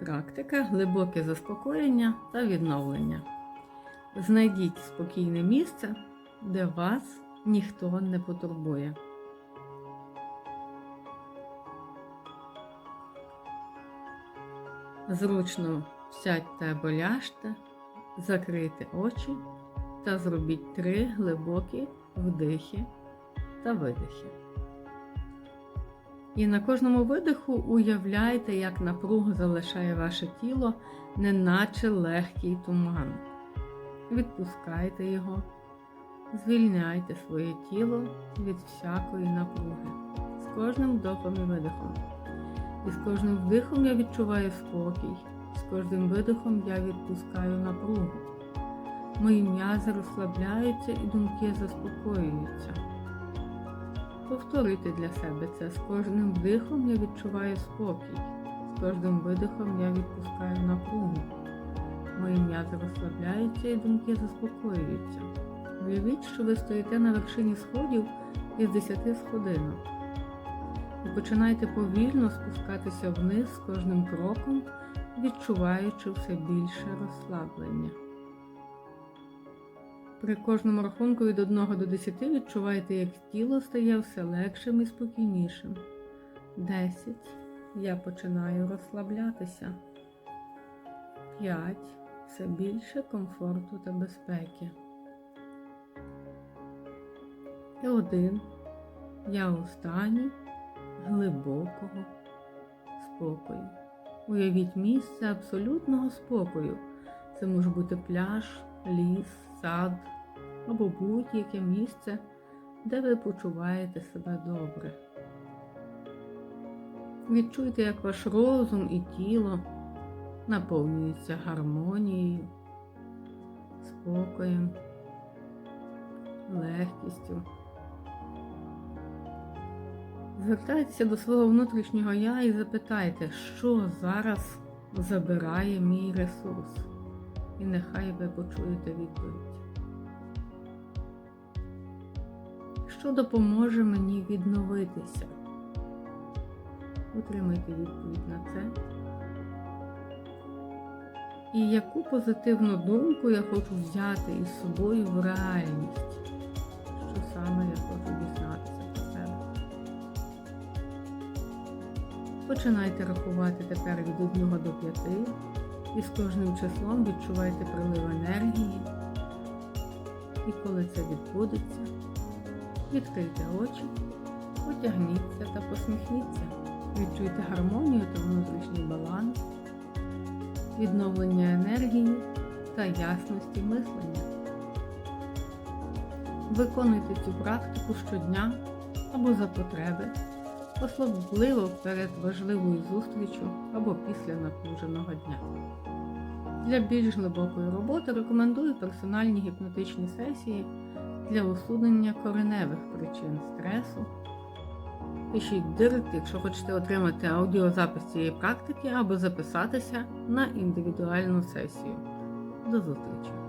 Практика глибоке заспокоєння та відновлення. Знайдіть спокійне місце, де вас ніхто не потурбує. Зручно сядьте або ляжте, закрийте очі та зробіть три глибокі вдихи та видихи. І на кожному видиху уявляйте, як напруга залишає ваше тіло, неначе легкий туман. Відпускайте його, звільняйте своє тіло від всякої напруги з кожним вдохом і видихом. І з кожним вдихом я відчуваю спокій, з кожним видихом я відпускаю напругу. Мої м'язи розслабляються і думки заспокоюються. Повторюйте для себе це. З кожним вдихом я відчуваю спокій, з кожним видихом я відпускаю напругу. Мої м'язи розслабляються і думки заспокоюються. Уявіть, що ви стоїте на вершині сходів із 10 сходинок. І починайте повільно спускатися вниз з кожним кроком, відчуваючи все більше розслаблення. При кожному рахунку від 1 до 10 відчувайте, як тіло стає все легшим і спокійнішим. 10. Я починаю розслаблятися. 5. Все більше комфорту та безпеки. І 1. Я у стані глибокого спокою. Уявіть місце абсолютного спокою. Це може бути пляж, ліс, сад або будь-яке місце, де ви почуваєте себе добре. Відчуйте, як ваш розум і тіло наповнюються гармонією, спокоєм, легкістю. Звертайтеся до свого внутрішнього я і запитайте, що зараз забирає мій ресурс. І нехай ви почуєте відповідь. Що допоможе мені відновитися? Отримайте відповідь на це. І яку позитивну думку я хочу взяти із собою в реальність? Що саме я хочу дізнатися про себе? Починайте рахувати тепер від 1 до 5 і з кожним числом відчувайте прилив енергії. І коли це відбудеться, відкрийте очі, потягніться та посміхніться. Відчуйте гармонію та внутрішній баланс, відновлення енергії та ясності мислення. Виконуйте цю практику щодня або за потреби, особливо перед важливою зустрічю або після напруженого дня. Для більш глибокої роботи рекомендую персональні гіпнотичні сесії для усунення кореневих причин стресу. Пишіть директ, якщо хочете отримати аудіозапис цієї практики або записатися на індивідуальну сесію. До зустрічі!